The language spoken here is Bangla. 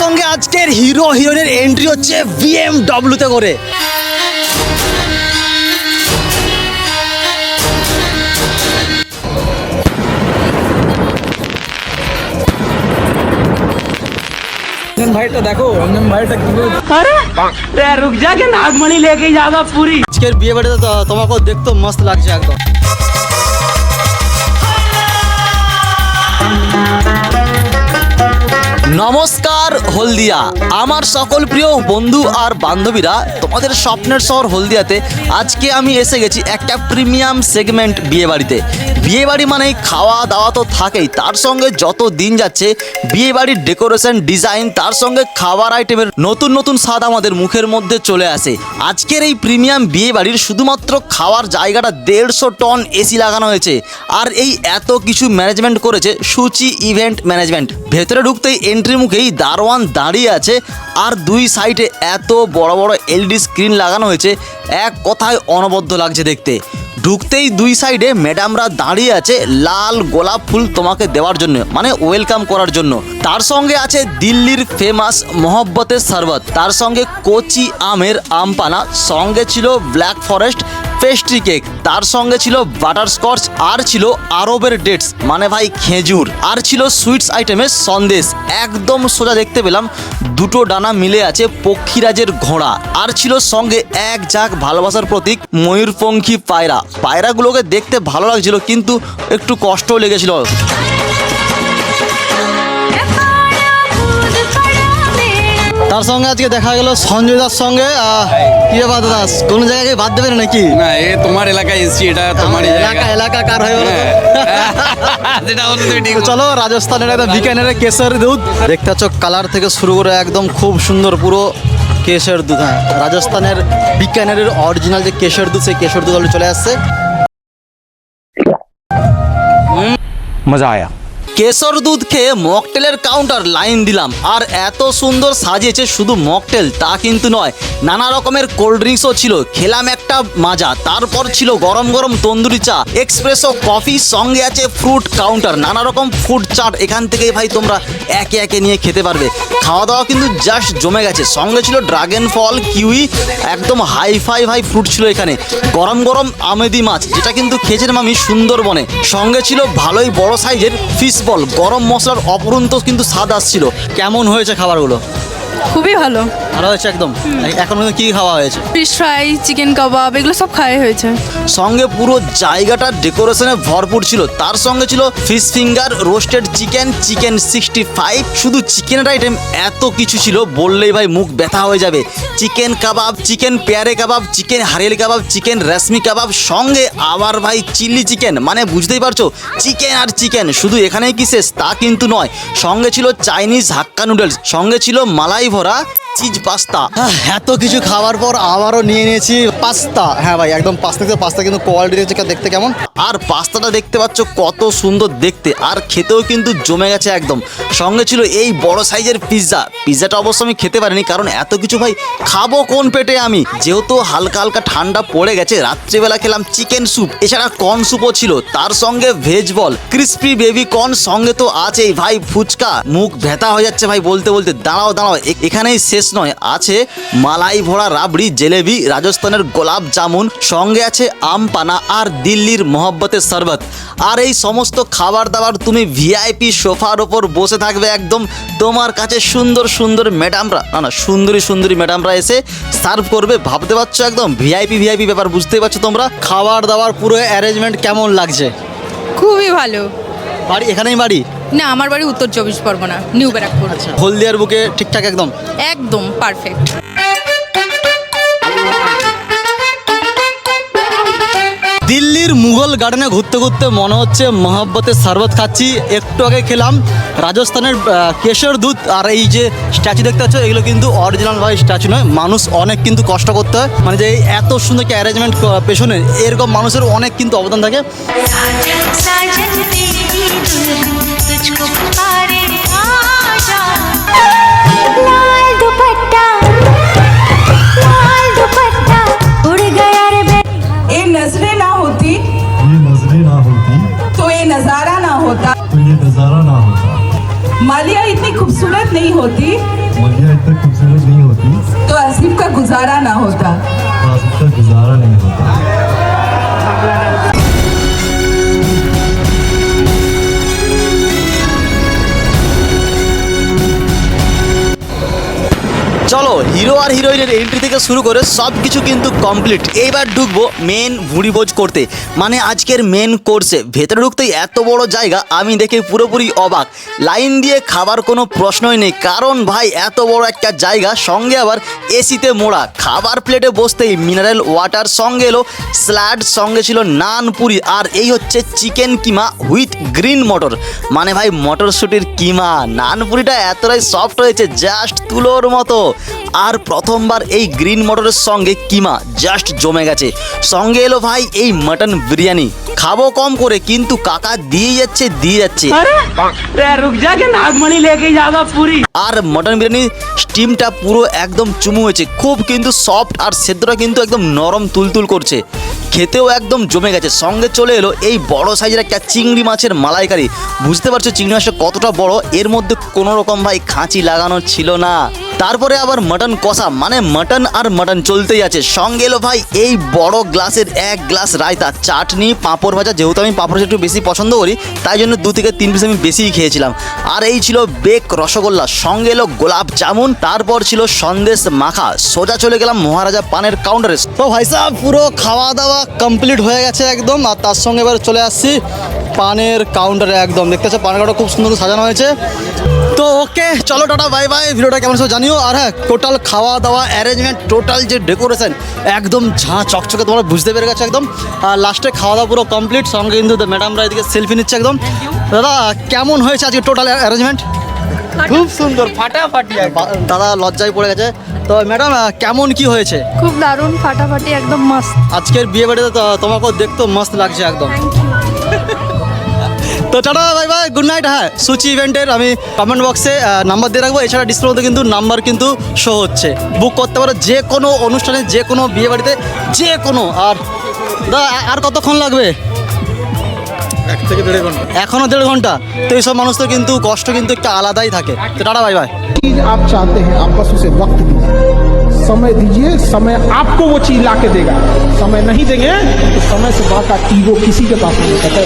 সঙ্গে আজকের হিরো হিরোইনের এন্ট্রি হচ্ছে বিএমডব্লিউতে করে। ভাইটা দেখো ভাইটা যাবা পুরি। বিয়ে বাড়িতে মস্ত লাগছে একদম। নমস্কার হলদিয়া। আমার সকল প্রিয় বন্ধু আর বান্ধবীরা, তোমাদের স্বপ্নের শহর হলদিয়াতে আজকে আমি এসে গেছি একটা প্রিমিয়াম সেগমেন্ট বিয়ে বাড়িতে বিয়ে বাড়ি মানে খাওয়া দাওয়া তো থাকেই, তার সঙ্গে যত দিন যাচ্ছে বিয়ে বাড়ির ডেকোরেশন, ডিজাইন, তার সঙ্গে খাবার আইটেমের নতুন নতুন স্বাদ আমাদের মুখের মধ্যে চলে আসে। আজকের এই প্রিমিয়াম বিয়ে বাড়ির শুধুমাত্র খাওয়ার জায়গাটা দেড়শো টন এসি লাগানো হয়েছে, আর এই এত কিছু ম্যানেজমেন্ট করেছে সুচি ইভেন্ট ম্যানেজমেন্ট। ভেতরে ঢুকতেই এন্ট্রি মুখেই দারোয়ান দাঁড়িয়ে আছে আর দুই সাইডে এত বড় বড় এলইডি স্ক্রিন লাগানো হয়েছে, এক কথায় অনবদ্য লাগছে দেখতে। ঢুকতেই দুই সাইডে ম্যাডামরা দাঁড়িয়ে আছে লাল গোলাপ ফুল তোমাকে দেওয়ার জন্য মানে ওয়েলকাম করার জন্য। তার সঙ্গে আছে দিল্লির ফেমাস মহব্বতের শরবত, তার সঙ্গে কচি আমের আমপানা, সঙ্গে ছিল ব্ল্যাক ফরেস্ট পেস্ট্রি কেক। তার সঙ্গে ছিল বাটার স্কচ আর ছিল আরবের ডেটস মানে ভাই খেজুর। আর ছিল সুইটস আইটেমের সন্দেশ। একদম সোজা দেখতে পেলাম, দুটো ডানা মিলে আছে পক্ষীরাজের ঘোড়া। আর ছিল সঙ্গে এক ঝাঁক ভালোবাসার প্রতীক, ময়ূরপঙ্খী পায়রা। পায়রাগুলোকে দেখতে ভালো লাগছিল, কিন্তু একটু কষ্টও লেগেছিল। তার সঙ্গে আজকে দেখা গেল সঞ্জয় দাস সঙ্গে হ্যাঁ। কি ব্যাপার দাস কোন জায়গায় বাদ দেবে নাকি? না এ তোমার এলাকায় এসছি এটা তোমার এলাকা এলাকা কার হয়ে হ্যাঁ। গেল চলো রাজস্থানের একদম বিকানের কেশর দুধ। দেখতে পাচ্ছ কালার থেকে শুরু করে একদম খুব সুন্দর পুরো কেশর দুধ হ্যাঁ। রাজস্থানের বিকানের অরিজিনাল যে কেশর দুধ সেই কেশর দুধ চলে আসছে। মজা আয়া। কেশর দুধ খেয়ে মকটেলের কাউন্টার লাইন দিলাম। আর এত সুন্দর সাজিয়েছে শুধু মকটেল, তা কিন্তু নয়, নানা রকমের কোল্ড ড্রিঙ্কসও ছিল। খেলাম একটা মাজা, তারপর ছিল গরম গরম তন্দুরি চা এক্সপ্রেসো কফি সঙ্গে আছে ফ্রুট কাউন্টার নানা রকম ফুড চাট এখান থেকেই ভাই তোমরা একে একে নিয়ে খেতে পারবে। খাওয়া দাওয়া কিন্তু জাস্ট জমে গেছে। সঙ্গে ছিল ড্রাগন ফল কিউই একদম হাই ফাই ভাই ফ্রুট ছিল এখানে। গরম গরম আমেদি মাছ, যেটা কিন্তু খেয়েছিলাম আমি সুন্দরবনে। সঙ্গে ছিল ভালোই বড় সাইজের ফিশ বল গরম মশলার অপরন্ত কিন্তু স্বাদ আসছিল। কেমন হয়েছে খাবারগুলো? খুবই ভালো। ভালো হয়েছে একদম? এখন কি খাওয়া হয়েছে? ফিশ ফ্রাই চিকেন কাবাব এগুলো সব খাওয়াই হয়েছে। সঙ্গে পুরো জায়গাটা ডেকোরেশনে ভরপুর ছিল। তার সঙ্গে ছিল fish finger roasted chicken chicken sixty five শুধু চিকেনের আইটেম এত কিছু ছিল বললেই ভাই মুখ ব্যথা হয়ে যাবে। Chicken kebab chicken pyaare kebab chicken hariyali kebab chicken reshmi kebab সঙ্গে আবার ভাই চিলি চিকেন মানে বুঝতেই পারছ চিকেন আর চিকেন শুধু এখানেই কি শেষ তা কিন্তু নয়। সঙ্গে ছিল চাইনিজ হাক্কা নুডলস সঙ্গে ছিল মালাই ভরা চিজ পাস্তা। এত কিছু খাওয়ার পর আবারও নিয়ে নিয়েছি পাস্তা। হ্যাঁ ভাই, একদম পাস্তা কিন্তু পাস্তা, কিন্তু কোয়ালিটি হচ্ছে দেখতে কেমন? আর পাস্তাটা দেখতে পাচ্ছ কত সুন্দর দেখতে, আর খেতেও কিন্তু জমে গেছে একদম। সঙ্গে ছিল এই বড় সাইজের পিৎজা। পিৎজাটা অবশ্য আমি খেতে পারিনি, কারণ এত কিছু ভাই খাব কোন পেটে আমি? যেহেতু হালকা হালকা ঠান্ডা পড়ে গেছে, রাত্রিবেলা খেলাম চিকেন স্যুপ, এছাড়া কর্ন স্যুপও ছিল, তার সঙ্গে veg ball, crispy baby corn সঙ্গে তো আছেই। ভাই ফুচকা, মুখ ব্যথা হয়ে যাচ্ছে ভাই বলতে বলতে। দাঁড়াও দাঁড়াও এখানেই শেষ নয়, আছে মালাই ভরা রাবড়ি, জেলেবি, রাজস্থানের গোলাপ জামুন, সঙ্গে আছে আম পানা আর দিল্লির মহব্বতের শরবত। আর এই সমস্ত খাবার দাবার তুমি ভিআইপি সোফার ওপর বসে থাকবে একদম তোমার কাছে সুন্দর সুন্দর ম্যাডামরা। না না, সুন্দরী সুন্দরী ম্যাডামরা এসে সার্ভ করবে, ভাবতে পারছ একদম? ভিআইপি ভিআইপি ব্যাপার, বুঝতেই পারছ তোমরা? খাবার দাবার পুরো অ্যারেঞ্জমেন্ট কেমন লাগছে? খুবই ভালো। বাড়ি এখানেই বাড়ি? না আমার বাড়ি উত্তর চব্বিশ পরগনা নিউ ব্যারাকপুর। হলদিয়ার বুকে ঠিকঠাক একদম? একদম পারফেক্ট দিল্লির মুঘল গার্ডেনে ঘুরতে ঘুরতে মনে হচ্ছে মহাব্বতের শরবত খাচ্ছি একটু আগে খেলাম রাজস্থানের আহ, কেশর দুধ আর এই যে স্ট্যাচু দেখতে পাচ্ছ এগুলো কিন্তু অরিজিনাল ভাই স্ট্যাচু নয় মানুষ অনেক কিন্তু কষ্ট করতে হয় মানে যে এই এত সুন্দর একটা অ্যারেঞ্জমেন্ট পেছনে এরকম মানুষের অনেক কিন্তু অবদান থাকে साजन साजन तेरी दुल्हन तुझको पुकारे आजा लाल गुजारा ना होता। आसिफ गुजारा नहीं होता। চলো হিরো আর হিরোইনের এন্ট্রি থেকে শুরু করে সব কিছু কিন্তু কমপ্লিট এইবার ঢুকবো মেন ভুড়িভোজ করতে। মানে আজকের মেন কোর্সে ভেতরে ঢুকতেই এত বড় জায়গা, আমি দেখে পুরোপুরি অবাক। লাইন দিয়ে খাবার কোনো প্রশ্নই নেই। কারণ ভাই, এত বড় একটা জায়গা, সঙ্গে আবার এসিতে মোড়া। খাবার প্লেটে বসতেই মিনারেল ওয়াটার সঙ্গে এলো স্যালাড সঙ্গে ছিল নান পুরি। আর এই হচ্ছে চিকেন কিমা উইথ গ্রিন মটর মানে ভাই, মটরশুটির কিমা। নান পুরিটা এতটাই সফট হয়েছে জাস্ট তুলোর মতো। আর প্রথমবার এই গ্রিন মটরের সঙ্গে কিমা জাস্ট জমে গেছে। সঙ্গে এলো ভাই এই মটন বিরিয়ানি। খাব কম করে কিন্তু কাকা দিয়ে যাচ্ছে দিয়ে যাচ্ছে। আর মটন বিরিয়ানি স্টিমটা পুরো একদম চুমু হয়েছে। খুব কিন্তু সফট আর সেদ্ধটা কিন্তু একদম নরম তুলতুল করছে। খেতেও একদম জমে গেছে। সঙ্গে চলে এলো এই বড় সাইজের একটা চিংড়ি মাছের মালাইকারি। বুঝতে পারছ চিংড়ি মাছটা কতটা বড়? এর মধ্যে কোনো রকম ভাই খাঁচি লাগানো ছিল না। তারপরে আবার মটন কষা মানে মটন আর মটন চলতেই আছে। সঙ্গে এলো ভাই এই বড় গ্লাসের এক গ্লাস রায়তা, চাটনি, পাঁপড় ভাজা, যেহেতু আমি পাঁপড় একটু বেশি পছন্দ করি, তাই জন্য দু থেকে তিন পিস আমি বেশিই খেয়েছিলাম। আর এই ছিল বেক রসগোল্লা, সঙ্গে এলো গোলাপ জামুন, তারপর ছিল সন্দেশ মাখা। সোজা চলে গেলাম মহারাজা পানের কাউন্টারে তো ভাই সাহেব পুরো খাওয়া দাওয়া কমপ্লিট হয়ে গেছে একদম, আর তার সঙ্গে এবার চলে আসছি পানের কাউন্টারে একদম। দেখতে পাচ্ছ পানের কাউন্টার খুব সুন্দর সাজানো হয়েছে। তো ওকে চলো টাটা বাই বাই ভিডিওটা কেমন সব জানিও। আর হ্যাঁ টোটাল খাওয়া দাওয়া অ্যারেঞ্জমেন্ট টোটাল যে ডেকোরেশন একদম ঝাঁ চকচকে তোমরা বুঝতে পেরে গেছো একদম। আর লাস্টে খাওয়া দাওয়া পুরো কমপ্লিট সঙ্গে কিন্তু ম্যাডামরা এদিকে সেলফি নিচ্ছে একদম। দাদা কেমন হয়েছে আজকে টোটাল অ্যারেঞ্জমেন্ট খুব সুন্দর। ফাটাফাটি দাদা লজ্জায় পড়ে গেছে। তো ম্যাডাম কেমন কি হয়েছে? খুব দারুণ ফাটাফাটি একদম মস্ত। আজকের বিয়ে বাড়িতে তো তোমাকেও দেখতেও মস্ত লাগছে একদম। তো tata bye bye good night হ্যাঁ সুচি ইভেন্টের আমি কমেন্ট বক্সে নাম্বার দিয়ে রাখবো এছাড়া ডিসপ্লেতে কিন্তু নাম্বার কিন্তু শো হচ্ছে বুক করতে পারো যে কোনো অনুষ্ঠানে যে কোনো বিয়ে বাড়িতে যে কোনো আর দা আর কতক্ষণ লাগবে এক থেকে দেড় ঘন্টা এখনও দেড় ঘন্টা তো এইসব মানুষ তো কিন্তু কষ্ট কিন্তু একটু আলাদাই থাকে তো টাটা বাই বাই चीज आप चाहते हैं आप बस उसे वक्त दीजिए समय दीजिए समय आपको वो चीज ला के देगा समय नहीं देंगे तो समय से बड़ा ईगो किसी के पास नहीं होता है